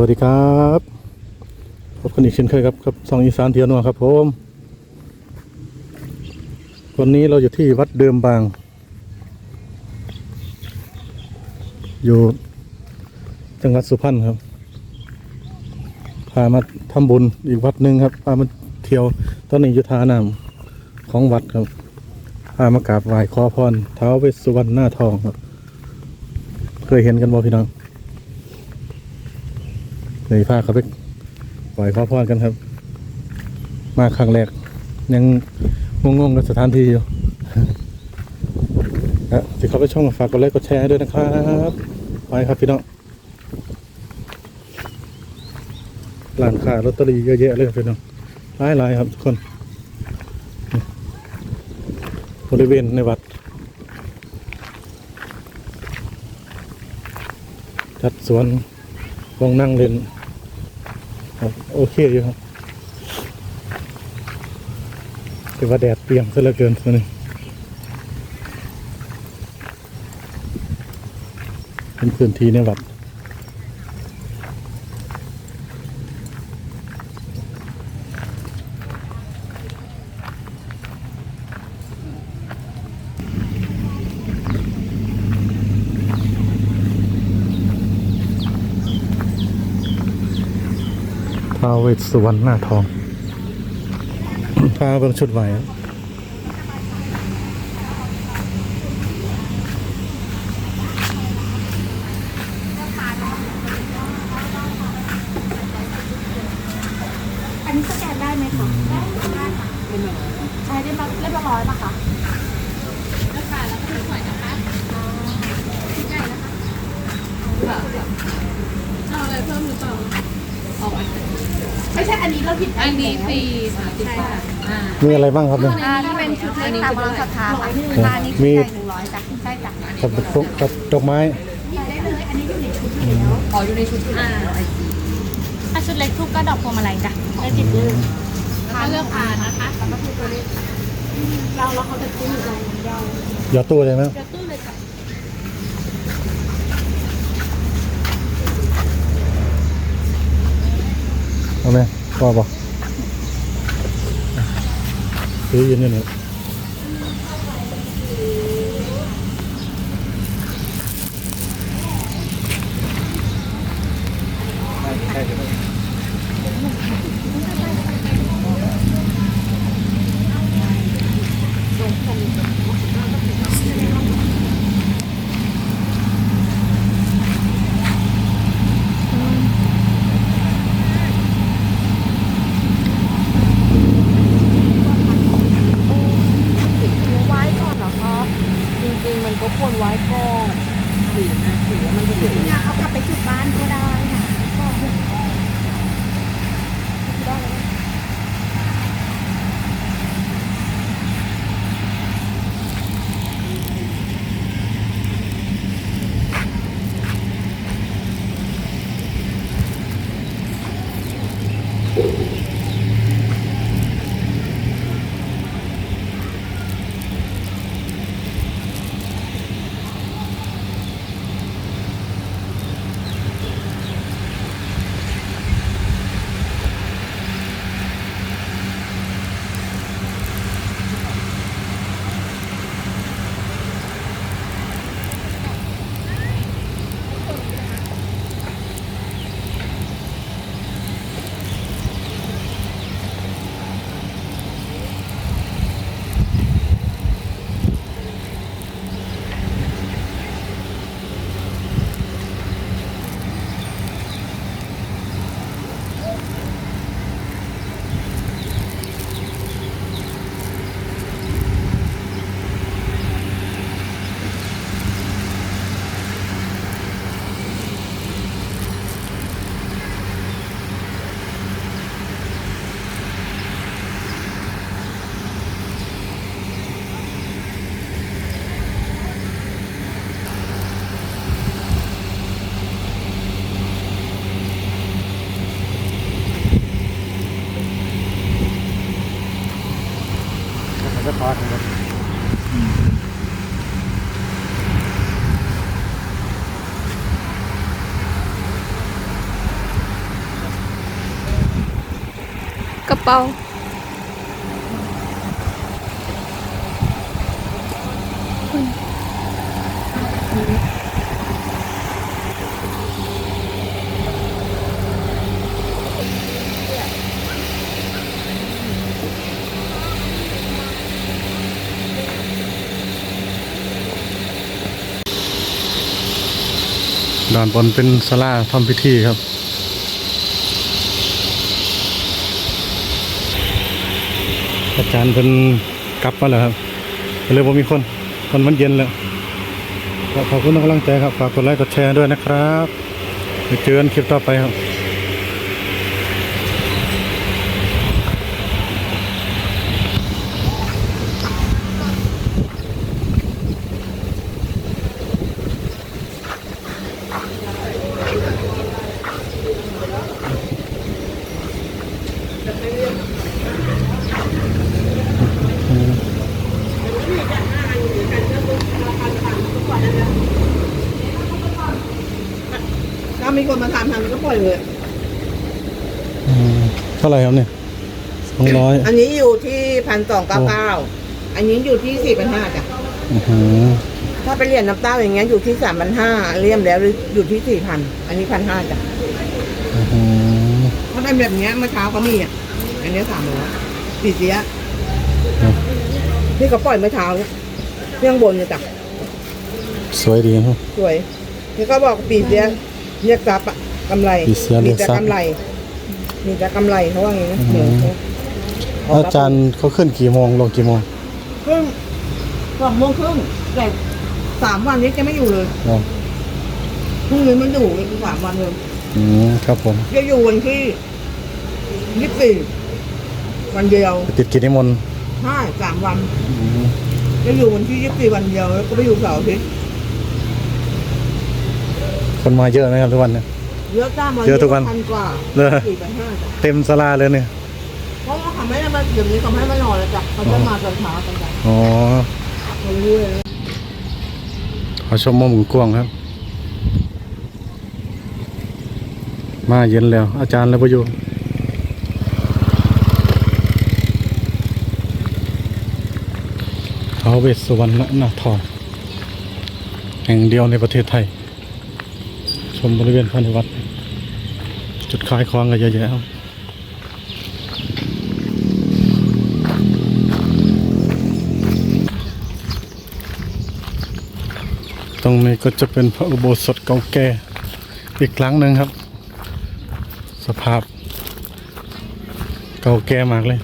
วัสดีครับพบกันอีกเช่นเคยครับกับซองอีสานเทียนวครับผมวันนี้เราอยู่ที่วัดเดิมบาง อยู่จังหวัดสุพรรณครับพามาทำบุญอีกวัดหนึ่งครับพามาเที่ยวตอนนี้อยู่ทานามของวัดครับพามากราบไหว้ขอพรเท้าเวสสุวรรณหน้าทองครับ เคยเห็นกันบ่พี่น้อง เลยพาเขาไปปล่อยขอพรกันครับ มาครั้งแรก ยังงงๆกับสถานที่อยู่นะสิเขาไปช่องฝากกดไลค์กดแชร์ด้วยนะครับไปครับพี่น้องร้านค้าลอตเตอรี่เยอะแยะเลยพี่น้องหลายๆครับทุกคน บริเวณในวัด จัดสวนวงนั่งเล่น ครับโอเคอยู่ครับแต่ว่าแดดเปรียงซะเหลือเกินตัวนี้เป็นพื้นที่ในวัด ท้าวเวสสุวรรณหน้าทองพาเบิ่งชุดใหม่ครับอันนี้สแกนได้ไหมคะได้ได้ค่ะใช้ได้มาเรียบร้อยป่ะคะราคาแล้วก็สวยนะคะใหญ่นะคะเอาอะไรเพิ่มหรือเปล่า ออกอันไม่ใช่อันนี้เราผิดอันนี้ฟรีสามสิบบาทอ่ามีอะไรบ้างครับเนี่ยอ่าที่เป็นชุดเล็กตามร้านศรัทธาค่ะมีอันนี้คือใหญ่หนึ่งร้อยจ้ะใช่จ้ะกับพวกกับดอกไม้หยิบได้เลยอันนี้อยู่ในชุดอยู่แล้วขออยู่ในชุดอ่าไอซีถ้าชุดเล็กทุกก็ดอกพวงมาลัยจ้ะได้ติดเลยถ้าเลือกอ่านนะคะแล้วก็คือตัวเล็กเราเราเขาจะซื้ออยู่ตรงนี้เราหยอดตู้เลยไหมจะตู้เลยจ้ะ เอาไหมพอปะซื้อเย็นนี่เนี่ย ไว้ก่อนเหรอครับ จริงๆมันก็ควรไว้ก่อนถือนะถือว่า มันจะถือเนี่ยเอากลับไปจุดบ้าน เปาด้านบนเป็นศาลาทำพิธีครับ อาจารย์เป็นกลับมาแล้วครับเลยบ่มีคนคนมันเย็นแล้วก็ขอบคุณทุกกำลังใจครับฝากกดไลค์กดแชร์ด้วยนะครับไปเจอกันคลิปต่อไปครับ ถ้ามีคนมาทำทำก็ปล่อยเลยเท่าไหร่ครับเนี่ยสองร้อยอันนี้อยู่ที่พันสองเก้าเก้าอันนี้อยู่ที่สี่พันห้าจ้ะถ้าไปเรียนน้ำเต้าอย่างเงี้ยอยู่ที่สามพันห้าเลี่ยมแล้วอยู่ที่สี่พันอันนี้พันห้าจ้ะอื้อหือถ้าเป็นแบบเนี้ยเมื่อเช้าเขามีอะอันนี้สามร้อย ปีเสียครับที่เขาปล่อยเมื่อเช้าเนี่ยเรื่องบนเนี่ยจ้ะสวยดีครับสวยที่เขาบอกปีเสียเรียกทรัพย์อะกำไรปีเสียเรีมียกแต่ทรัพย์กำไรมีแต่กำไรเขาว่าอย่างนี้นะอืมเหมือนเขาอาจารย์เขาขึ้นกี่โมงลงกี่โมงครึ่งสองโมงครึ่งแต่สามวันนี้จะไม่อยู่เลยอ๋อพรุ่งนี้มันอยู่อีกสามวันเลยอืมครับผมจะอยู่วันที่ยี่สิบสี่ วันเดียวไปติดกิจนิมนต์ใช่สามวันอืมจะอยู่วันที่ยี่สิบสี่วันเดียวแล้วก็ไปอยู่เสาร์อาทิตย์คนมาเยอะไหมครับทุกวันเนี่ย เยอะจ้ามาเยอะทุกวันพันกว่าเลย สี่พันห้าจ้ะเต็มศาลาเลยเนี่ย เพราะว่าเขาไม่ได้มาเดี๋ยวนี้เขาไม่ให้มานอนแล้วจ้ะเขาจะมาตอนเช้ากันจ้ะอ๋อ เขาเรื่อยขอชมมุมกว้างครับ มาเย็นแล้ว อาจารย์แล้วประอยู่ ท้าวเวสสุวรรณนาถทองแห่งเดียวในประเทศไทย ชมบริเวณภายในวัด จุดขายของก็เยอะแยะตรงนี้ก็จะเป็นพระอุโบสถเก่าแก่อีกครั้งหนึ่งครับ สภาพเก่าแก่มากเลย